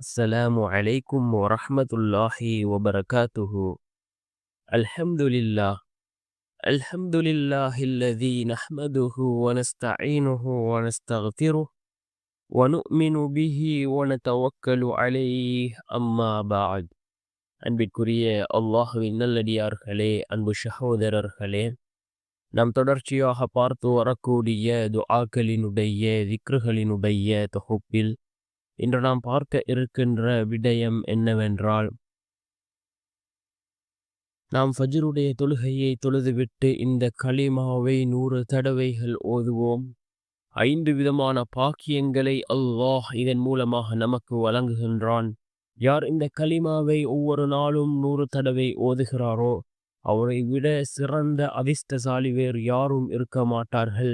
السلام عليكم ورحمة الله وبركاته الحمد لله الحمد لله الذي نحمده ونستعينه ونستغفره ونؤمن به ونتوكل عليه أما بعد அன்பிற்குரிய அல்லாஹுவின் நல்லடியார்களே அன்பு சகோதரர்களே நாம் தொடர்ச்சியாக பார்த்து வரக்கூடிய துஆக்களினுடைய திக்ருகளினுடைய தொகுப்பில் இன்று நாம் பார்க்க இருக்கின்ற விடயம் என்னவென்றால் நாம் ஃபஜ்ருடைய தொழுகையை தொழுதுவிட்டு இந்த களிமாவை நூறு தடவைகள் ஓதுவோம். ஐந்து விதமான பாக்கியங்களை அல்லாஹ் இதன் மூலமாக நமக்கு வழங்குகின்றான். யார் இந்த களிமாவை ஒவ்வொரு நாளும் நூறு தடவை ஓதுகிறாரோ அவரை விட சிறந்த அதிர்ஷ்டசாலி வேறு யாரும் இருக்க மாட்டார்கள்.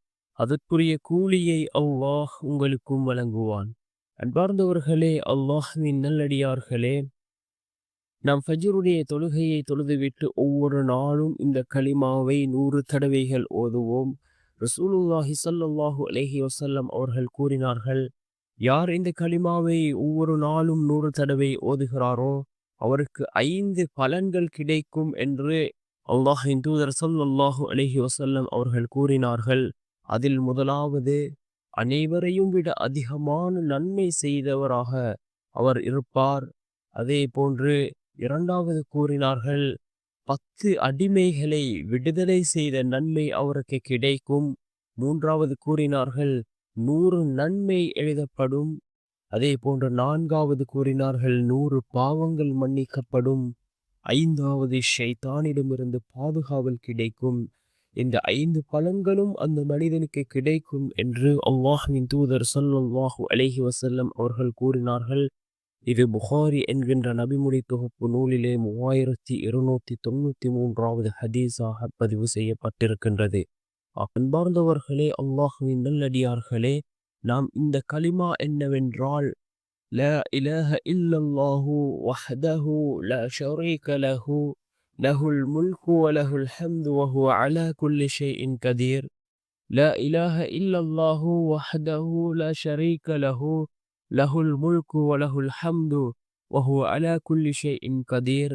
அதற்குரிய கூலியை அல்லாஹ் உங்களுக்கும் வழங்குவான். அன்பார்ந்தவர்களே அல்லாஹின் நல்லடியார்களே நாம் ஃபஜருடைய தொழுகையை தொழுதுவிட்டு ஒவ்வொரு நாளும் இந்த களிமாவை நூறு தடவைகள் ஓதுவோம். ரசூலுல்லாஹி சல்லாஹூ அலைஹி வசல்லம் அவர்கள் கூறினார்கள் யார் இந்த களிமாவை ஒவ்வொரு நாளும் நூறு தடவை ஓதுகிறாரோ அவருக்கு ஐந்து பலன்கள் கிடைக்கும் என்று அல்லாஹின் தூதர் சல்லாஹூ அலஹி வசல்லம் அவர்கள் கூறினார்கள். அதில் முதலாவது அனைவரையும் விட அதிகமான நன்மை செய்தவராக அவர் இருப்பார். அதே போன்று இரண்டாவது கூறினார்கள் பத்து அடிமைகளை விடுதலை செய்த நன்மை அவருக்கு கிடைக்கும். மூன்றாவது கூறினார்கள் நூறு நன்மை எழுதப்படும். அதே போன்று நான்காவது கூறினார்கள் நூறு பாவங்கள் மன்னிக்கப்படும். ஐந்தாவது ஷைத்தானிடமிருந்து பாதுகாவல் கிடைக்கும். இந்த ஐந்து பலன்களும் அந்த மனிதனுக்கு கிடைக்கும் என்று அல்லாஹின் தூதர் சொல்லல்லாஹு அலஹி வசல்லம் அவர்கள் கூறினார்கள். இது புகாரி என்கின்ற நபிமுடி தொகுப்பு நூலிலே மூவாயிரத்தி இருநூத்தி தொண்ணூத்தி மூன்றாவது ஹதீஸாக பதிவு செய்யப்பட்டிருக்கின்றது. அன்பார்ந்தவர்களே அல்லாஹுவின் நல்லடியார்களே நாம் இந்த கலிமா என்னவென்றால் ல இலஹ إلا الله وحده لا شريك له له الملك وله الحمد وهو على كل شيء قدير لا إله إلا الله وحده لا شريك له له الملك وله الحمد وهو على كل شيء قدير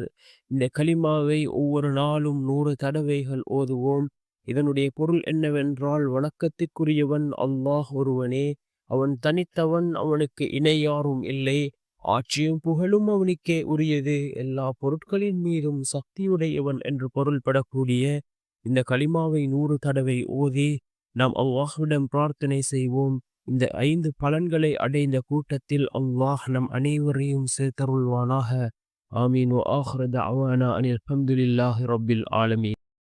இந்த கலிமாவை ஒவ்வொரு நாளும் நூறு தடவைகள் ஓதுவோம் இதனுடைய பொருள் என்னவென்றால் வணக்கத்திற்குரியவன் அல்லாஹ் ஒருவனே அவன் தனித்தவன் அவனுக்கு இணையாரும் இல்லை ஆட்சியும் புகழும் அவனுக்கே உரியது. எல்லா பொருட்களின் மீதும் சக்தியுடையவன் என்று பொருள்படக்கூடிய இந்த களிமாவை நூறு தடவை ஓதி நாம் அல்லாஹ்விடம் பிரார்த்தனை செய்வோம். இந்த ஐந்து பலன்களை அடைந்த கூட்டத்தில் அல்லாஹ் நம் அனைவரையும் சேர்த்தருள்வானாக. ஆமீன். ஆஹ்ரத அவானா அனில் அஹமதுல்லாஹி ரபில் ஆலமி